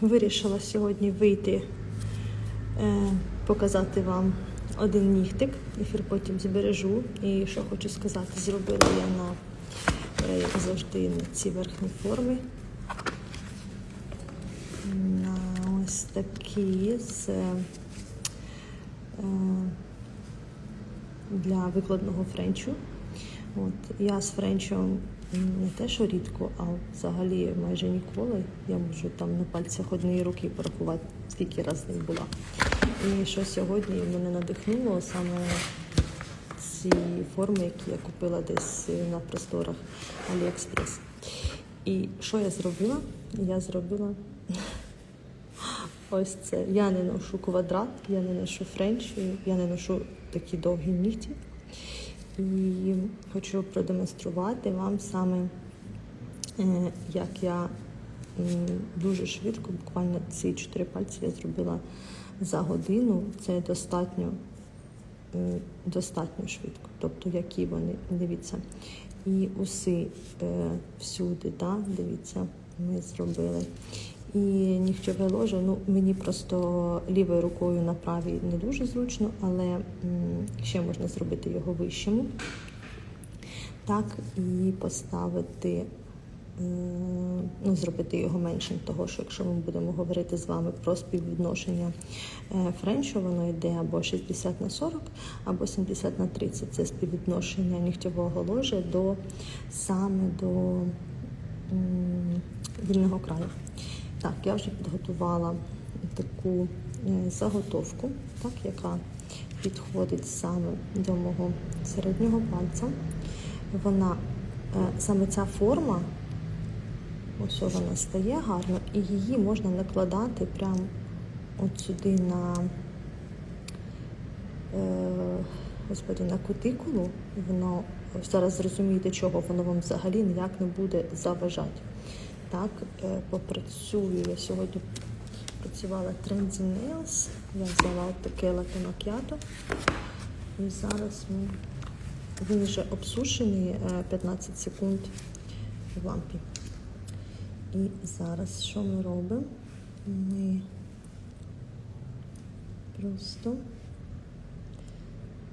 Вирішила сьогодні вийти, е, показати вам один нігтик. Ефір потім збережу. І що хочу сказати, зробила я на, е, як завжди, на ці верхні форми. На ось такі з е, для викладного френчу. От, я з френчем не те, що рідко, а взагалі майже ніколи. Я можу там на пальцях однієї руки порахувати, скільки разів з ним була. І що сьогодні мене надихнуло саме ці форми, які я купила десь на просторах Аліекспрес. І що я зробила? Я зробила ось це. Я не ношу квадрат, я не ношу френч, я не ношу такі довгі нігті. І хочу продемонструвати вам саме, е, як я дуже швидко, буквально ці чотири пальці я зробила за годину. Це достатньо, достатньо швидко. Тобто, які вони, дивіться, і уси е, всюди, да, дивіться, ми зробили. І нігтьове ложе, ну мені просто лівою рукою на правій не дуже зручно, але ще можна зробити його вищим. Так, і поставити, е, ну, зробити його меншим, того що якщо ми будемо говорити з вами про співвідношення е, френчу, воно йде або 60 на 40, або 70 на 30. Це співвідношення нігтєвого ложа до саме до вільного краю. Так, я вже підготувала таку е, заготовку, так, яка підходить саме до мого середнього пальця. Вона, е, саме ця форма, ось вона стає гарно, і її можна накладати прямо от сюди на, е, господи, на кутикулу. Воно зараз зрозумієте, чого воно вам взагалі ніяк не буде заважати. Так, е, попрацюю. Я сьогодні працювала Trendy Nails. Я взяла таке лате макіато. І зараз ми, він вже обсушений е, 15 секунд в лампі. І зараз що ми робимо? Ми просто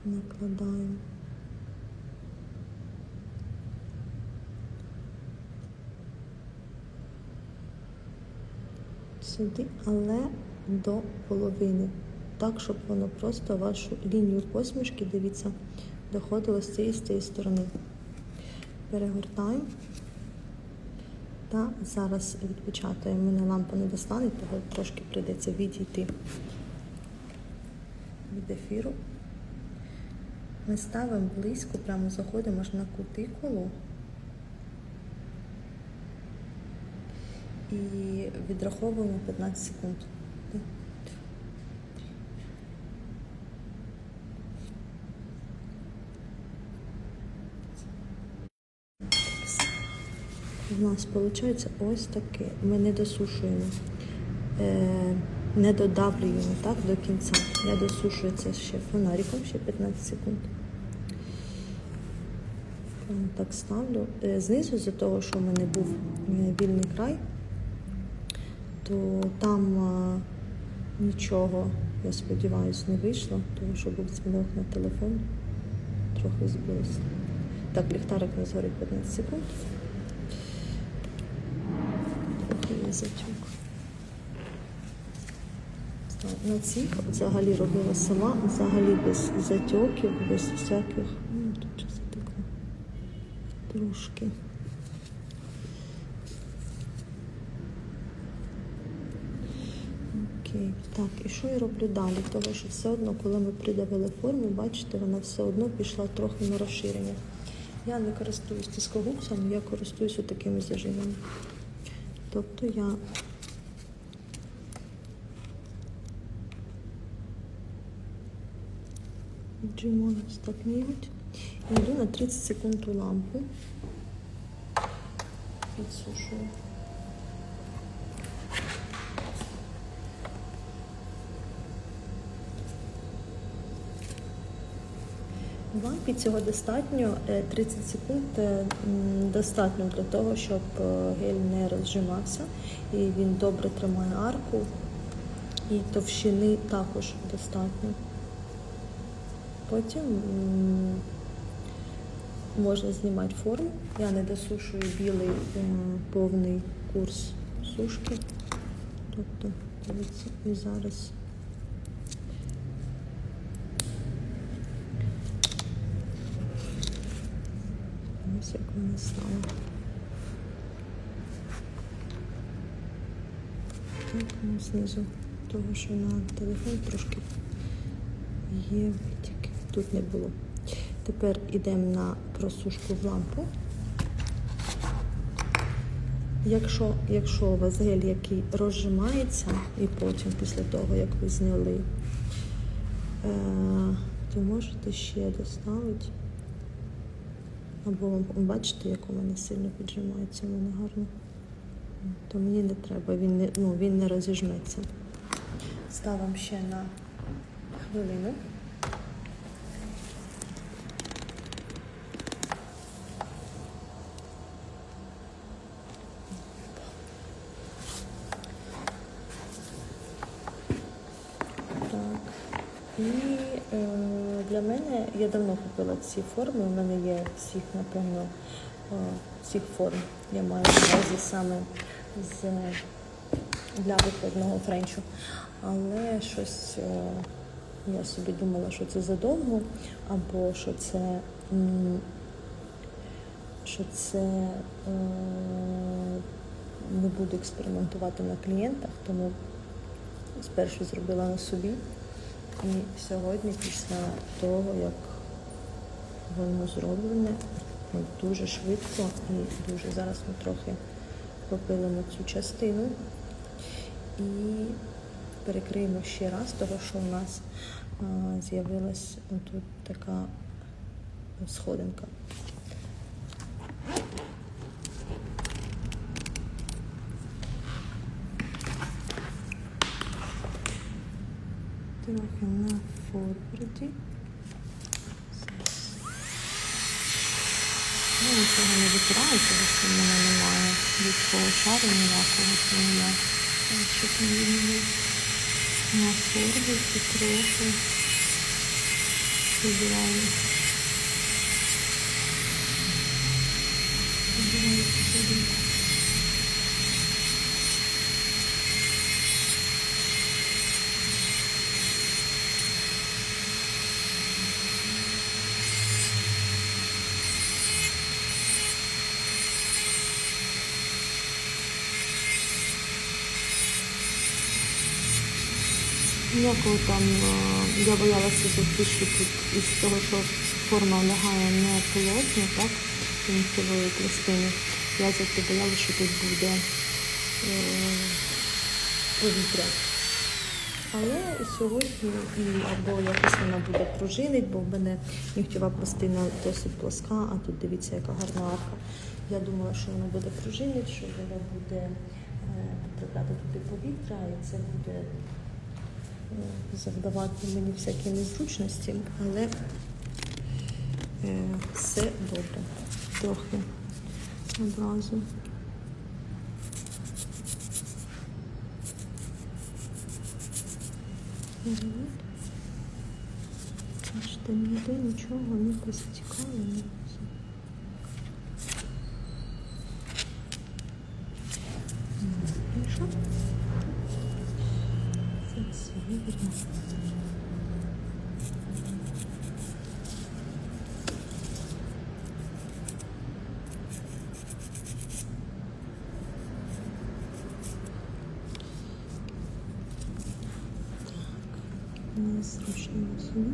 накладаємо. Сюди, але до половини. Так, щоб воно просто вашу лінію посмішки, дивіться, доходило з цієї з цієї сторони. Перегортаємо. Та зараз відпечатаємо. Мене лампа не достане, того трошки прийдеться відійти від ефіру. Ми ставимо близько, прямо заходимо аж на кутикулу. І відраховуємо 15 секунд. У нас виходить ось таке. Ми не досушуємо, е, не додавлюємо так, до кінця. Я досушую це ще фонариком, ще 15 секунд. Так ставлю. Е, знизу, з-за того, що в мене був е, вільний край, то там а, нічого, я сподіваюся, не вийшло, тому що був дзвінок на телефон, трохи збилося. Так, ліхтарик не згорить 15 секунд. Затюк. На цих взагалі робила сама, взагалі без затьоків, без всяких. Ну, тут щось таке трошки. Окей, так, і що я роблю далі? Тому що все одно, коли ми придавили форму, бачите, вона все одно пішла трохи на розширення. Я не користуюсь тискогубцем, я користуюся такими зажимами. Тобто я так ніготь і йду на 30 секунд у лампу. Підсушую. Лампі цього достатньо. Е, 30 секунд е, достатньо для того, щоб е, гель не розжимався і він добре тримає арку. І товщини також достатньо. Потім можна знімати форму. Я не досушую білий е, повний курс сушки. Тобто, дивіться, і зараз. Ось як вона стала. Так, знизу того, що на телефон трошки є витіки. Тут не було. Тепер йдемо на просушку в лампу. Якщо, якщо у вас гель, який розжимається, і потім після того, як ви зняли, е, то можете ще доставити. Або вам бачите, як у мене сильно піджимається, у мене гарно. То мені не треба, він не, ну, він не розіжметься. Ставимо ще на хвилину. Так. І е, для мене я давно купила ці форми. У мене є всіх, напевно, е, всіх форм. Я маю на увазі саме з для викладного френчу. Але щось е, я собі думала, що це задовго, або що це, що це е, не буду експериментувати на клієнтах, тому спершу зробила на собі. І сьогодні, після того, як воно зроблене, ну, дуже швидко і дуже зараз ми трохи попилимо цю частину і перекриємо ще раз, того що у нас з'явилась тут така сходинка. Трохи на форварді. Ну, нічого не витираю, тому що в мене немає людського шару ніякого, тому я не вільно на форварді трохи прибираю. Прибираю сходинку. Ніякого там е, я боялася що тут із того, що форма лягає не плотно, так, кінцевої пластини. Я завжди боялася, що тут буде е, повітря. Але сьогодні або якось вона буде пружинить, бо в мене нігтєва пластина досить плоска, а тут дивіться, яка гарна арка. Я думала, що вона буде пружинити, що вона буде е, потрапляти туди повітря, і це буде завдавати мені всякі незручності, але е, все добре. Трохи одразу. Бачите, ніде нічого не постікало. ні. І що? Зараз вивірю. Незручно сюди.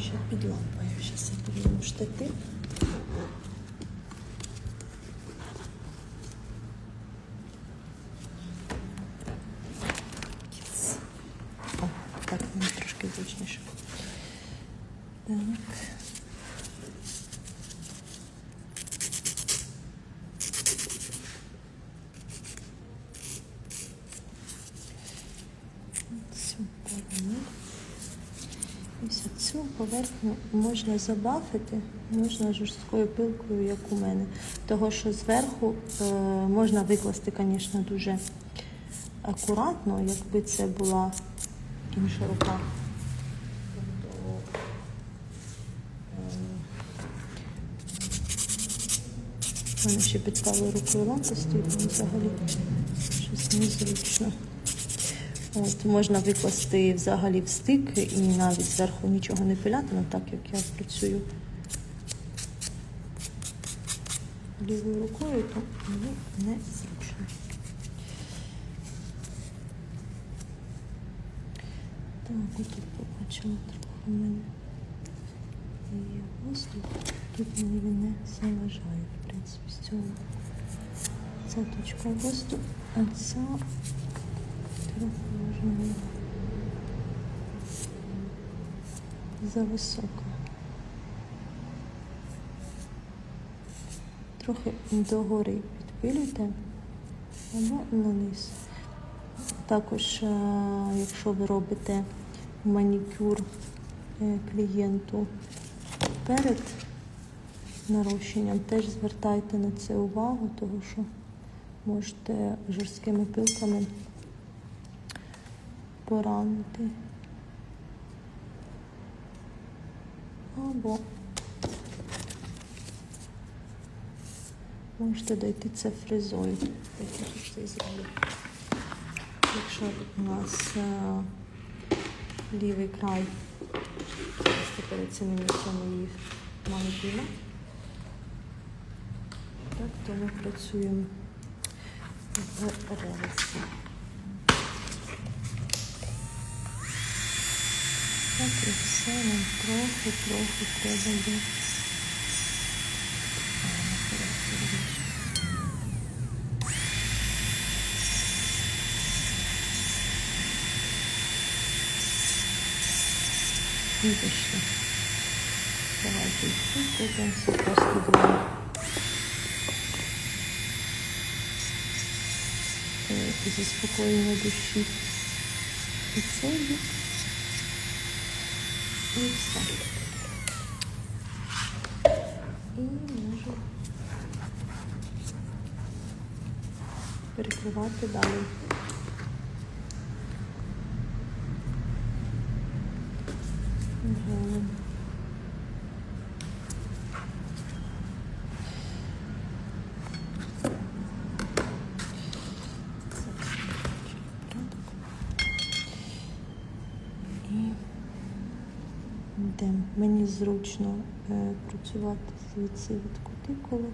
Ще під лампою. Зараз я підніму штатив. Yes. О, так мені трошки зручніше. Так. Поверхню можна забафити, можна жорсткою пилкою, як у мене. Того, що зверху е, можна викласти, звісно, дуже акуратно, якби це була інша рука. Тобто, е, мене ще під правою рукою лампа стоїть, взагалі щось незручно. От, можна викласти взагалі в стик і навіть зверху нічого не пиляти, ну так як я працюю лівою рукою, то мені не зручно. Так, отут побачила трохи в мене є воздух. Тут мені він не заважає, в принципі, з цього. Ця точка воздуху, а ця трохи може зависока. Трохи догори підпилюйте або наниз. Також, е, якщо ви робите манікюр е, клієнту перед нарощенням, теж звертайте на це увагу, тому що можете жорсткими пилками поранити. Або можете дойти це фрезою. Якщо у нас е, лівий край, перед цим місцем її маніпуля, так, то ми працюємо в реверсі. Так і все нам трохи-трохи треба буде. Вибачте. Давайте тут подивимося просто два. Е, Заспокоєння душі. І цей бік. І все. Можу перекривати далі. Мгм. І йдемо. Мені зручно е, працювати звідси від кутикули.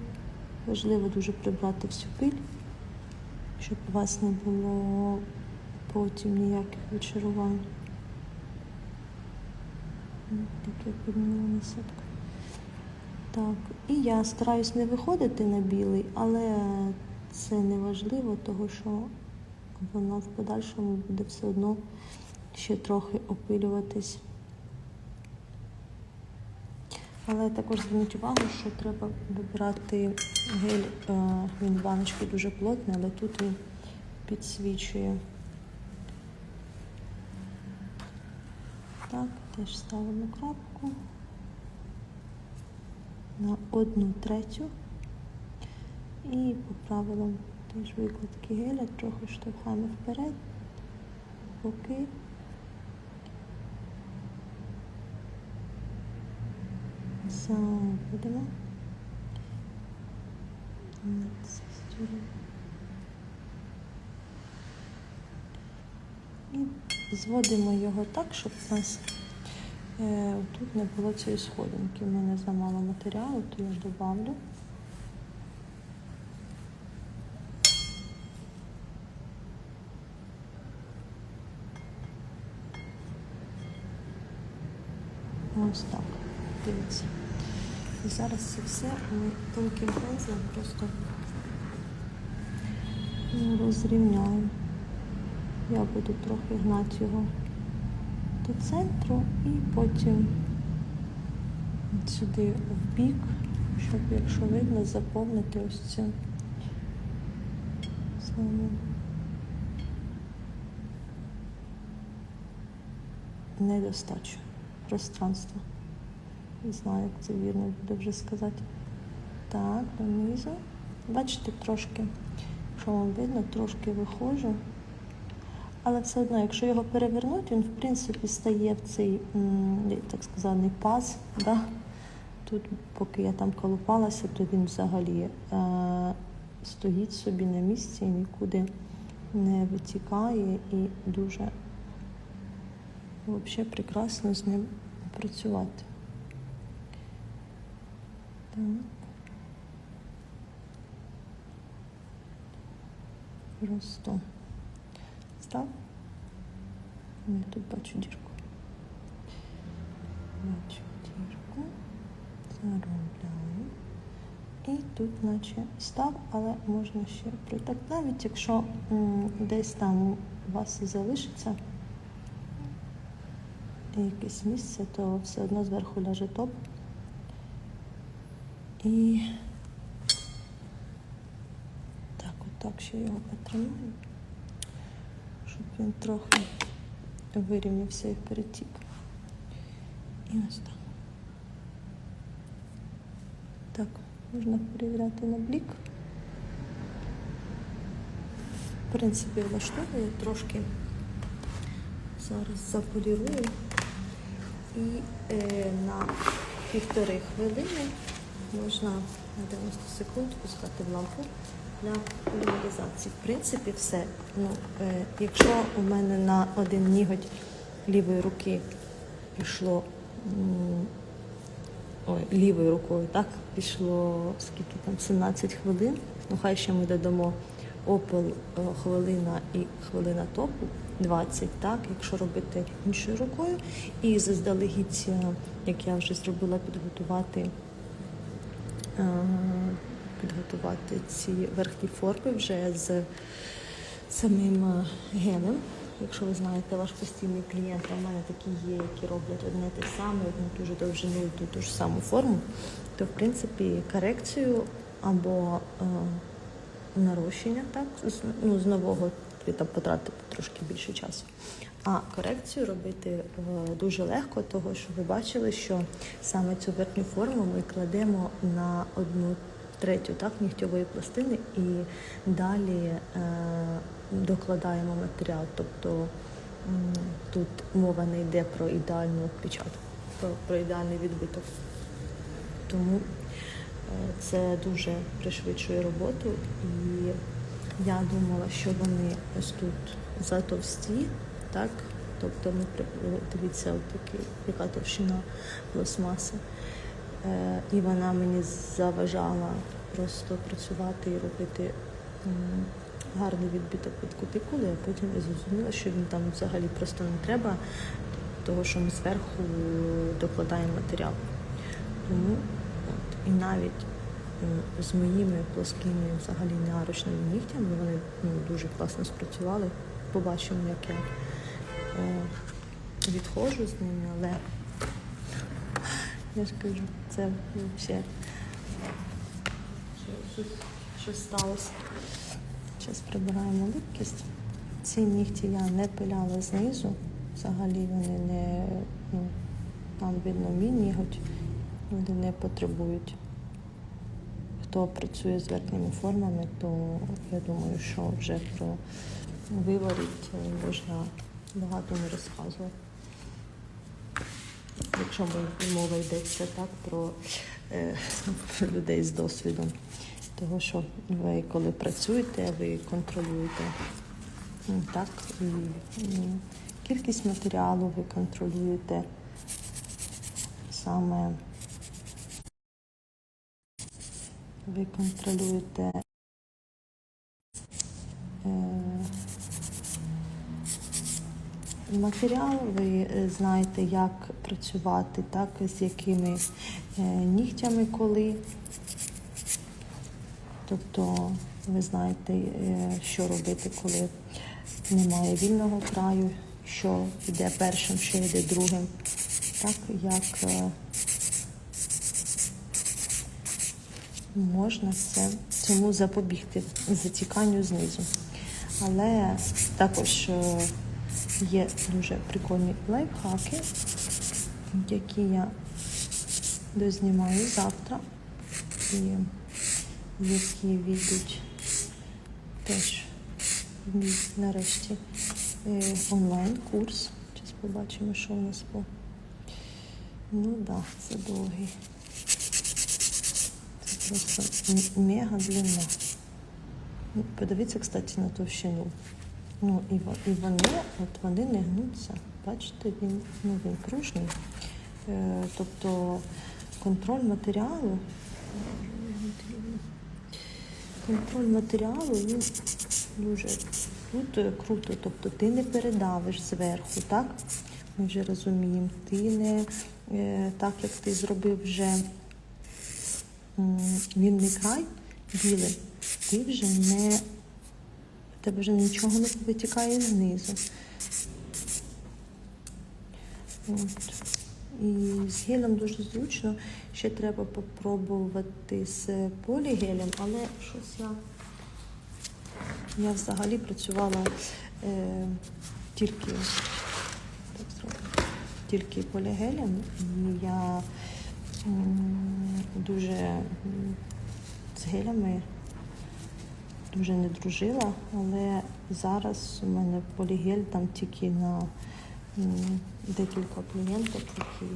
Важливо дуже прибрати всю пиль, щоб у вас не було потім ніяких відчарувань. М, Таке підміла насадка. Так, і я стараюсь не виходити на білий, але це не важливо, тому що воно в подальшому буде все одно ще трохи опилюватись. Але також зверніть увагу, що треба вибирати гель, е, він баночки дуже плотний, але тут він підсвічує. Так, теж ставимо крапку на одну третю. І по правилам теж викладки геля трохи штовхаємо вперед, боки. Сторону. І зводимо його так, щоб у нас е, тут не було цієї сходинки. У мене замало матеріалу, то я добавлю. Ось так. Дивіться. І зараз це все ми тонким пензлем просто розрівняємо. Я буду трохи гнати його до центру і потім сюди в бік, щоб, якщо видно, заповнити ось цю саму недостачу пространства. Не знаю, як це вірно буде вже сказати. Так, донизу. Бачите, трошки, що вам видно, трошки виходжу. Але все одно, якщо його перевернути, він в принципі стає в цей, так сказаний, паз. Да? Тут, поки я там колупалася, то він взагалі е- стоїть собі на місці і нікуди не витікає і дуже взагалі прекрасно з ним працювати. Так. Просто став. Я тут бачу дірку. Бачу дірку. Заробляю. І тут наче став, але можна ще притак. Навіть якщо м, десь там у вас залишиться якесь місце, то все одно зверху ляже топ. І так, отак ще його потримаю, щоб він трохи вирівнявся і перетік. І ось так. Так, можна перевіряти на блік. В принципі, влаштовую трошки. Зараз заполірую і е, на півтори хвилини можна на 90 секунд пускати в лампу для полімеризації. В принципі, все. Ну, е, якщо у мене на один ніготь лівої руки пішло ой, лівою рукою, так, пішло скільки там 17 хвилин. Ну, хай ще ми додамо опел е, хвилина і хвилина топу 20, так, якщо робити іншою рукою. І заздалегідь, е, як я вже зробила, підготувати. Е, Підготувати ці верхні форми вже з самим геном. Якщо ви знаєте, ваш постійний клієнт, в мене такі є, які роблять одне те саме, одну ту ж довжину ту, ту ж саму форму, то в принципі корекцію або е, нарощення, так, з, ну, з нового ви там потратите трошки більше часу. А корекцію робити е, дуже легко, того що ви бачили, що саме цю верхню форму ми кладемо на одну третю так, нігтьової пластини і далі е, докладаємо матеріал. Тобто тут мова не йде про ідеальну печатку, про, про ідеальний відбиток. Тому це дуже пришвидшує роботу. І я думала, що вони ось тут затовсті, так? Тобто ми дивіться, от такі, яка товщина пластмаси. Е, І вона мені заважала просто працювати і робити гарний відбиток від кутикули, а потім я зрозуміла, що він там взагалі просто не треба, того що ми зверху докладаємо матеріал. Тому і навіть з моїми плоскими взагалі неарочними нігтями вони ну, дуже класно спрацювали. Побачимо, як я е, відходжу з ними, але я ж кажу, це взагалі щось, щось сталося. Зараз прибираємо липкість. Ці нігті я не пиляла знизу. Взагалі вони не ну, там видно мій ніготь, вони не потребують. Хто працює з верхніми формами, то я думаю, що вже про виворіть е, можна багато не розказувати. Якщо мова йдеться так про, е, людей з досвідом. Того, що ви коли працюєте, ви контролюєте так, і, м, кількість матеріалу ви контролюєте саме ви контролюєте е, матеріал, ви е, знаєте, як працювати, так, з якими е, нігтями коли. Тобто ви знаєте, що робити, коли немає вільного краю, що йде першим, що йде другим. Так, як е, можна це, цьому запобігти, затіканню знизу. Але також е, є дуже прикольні лайфхаки, які я дознімаю завтра. І які війдуть теж нарешті е, онлайн-курс. Зараз побачимо, що у нас по. Ну так, да, це довгий. Просто мега длина. Ну, Подивіться, кстати, на товщину. Ну, і, і вони, от вони не гнуться. Бачите, він, ну, він пружний. Е, тобто контроль матеріалу. Контроль матеріалу він дуже тут круто. Тобто ти не передавиш зверху, так? Ми вже розуміємо. Ти не е, так, як ти зробив вже м, вільний край білий, ти вже не в тебе вже нічого не витікає знизу. От. І з гелем дуже зручно. Ще треба попробувати з полігелем, але щось я. Я взагалі працювала е, тільки, тільки полігелем, і я дуже з гелями дуже не дружила, але зараз у мене полігель там тільки на декілька клієнтів, які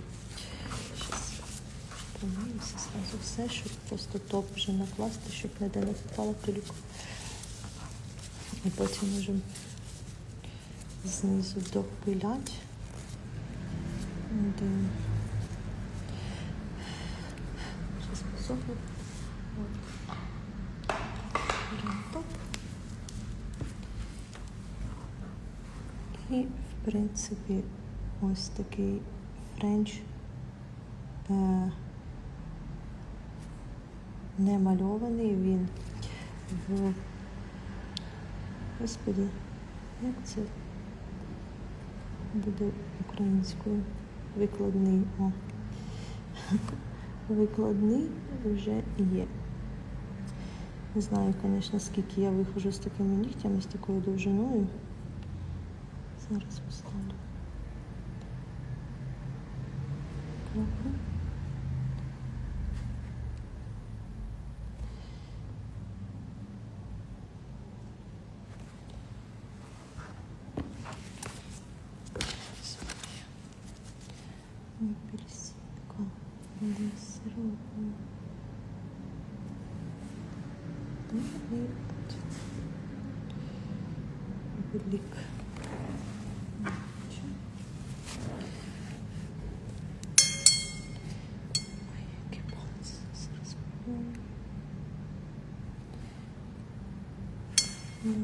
помиюся зразу все, щоб просто топ вже накласти, щоб ніде не попала пилюка. І потім можемо знизу допиляти. Посохне. Топ. І, в принципі, ось такий френч е, не мальований він в Господи, як це буде українською? Викладний. О. Викладний вже є. Не знаю, звісно, скільки я виходжу з такими нігтями, з такою довжиною. Зараз поставлю. Крапку. Апельсинка, глицерин. Ну и вот блик. Ой, який палець зараз. Ну,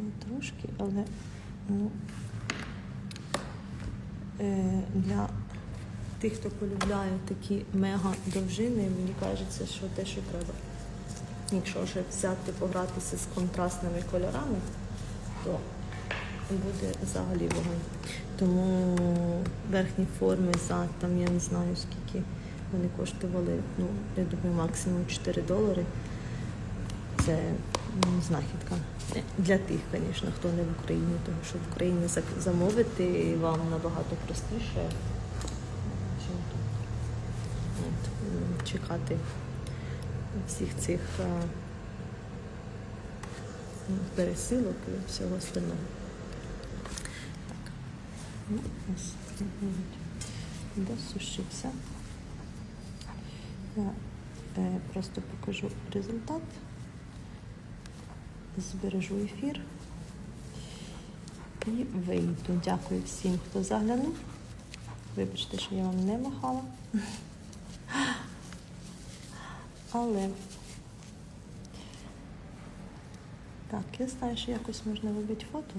трошки, але ну, е, для тих, хто полюбляє такі мега довжини, мені кажеться, що те, що треба. Якщо вже взяти погратися з контрастними кольорами, то буде взагалі вогонь. Тому верхні форми за там я не знаю скільки вони коштували, ну, я думаю, максимум 4 долари. Це знахідка. Е, Для тих, звісно, хто не в Україні, тому що в Україні замовити вам набагато простіше, чим тут. Чекати всіх цих пересилок і всього остального. Так. Ну, ось, досушився. Я е, просто покажу результат. Збережу ефір і вийду. Дякую всім, хто заглянув. Вибачте, що я вам не махала. Але так, я знаю, що якось можна робити фото.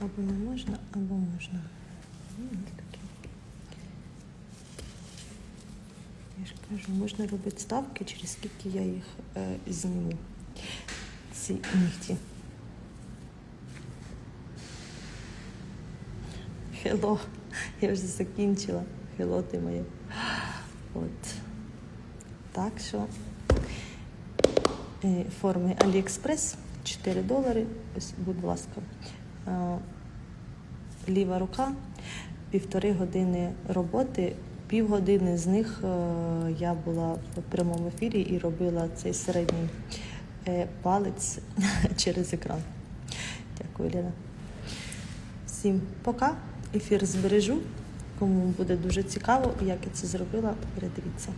Або не можна, або можна. Ну. Я ж кажу, можна робити ставки, через скільки я їх е, зніму. Ці нігті. Хело. Я вже закінчила. Хело ти моє. От. Так що е, форми AliExpress 4 долари. Ось, будь ласка. Е, Ліва рука, півтори години роботи, півгодини з них е, я була в прямому ефірі і робила цей середній палець через екран. Дякую, Ліна. Всім пока. Ефір збережу. Кому буде дуже цікаво, як я це зробила, передивіться.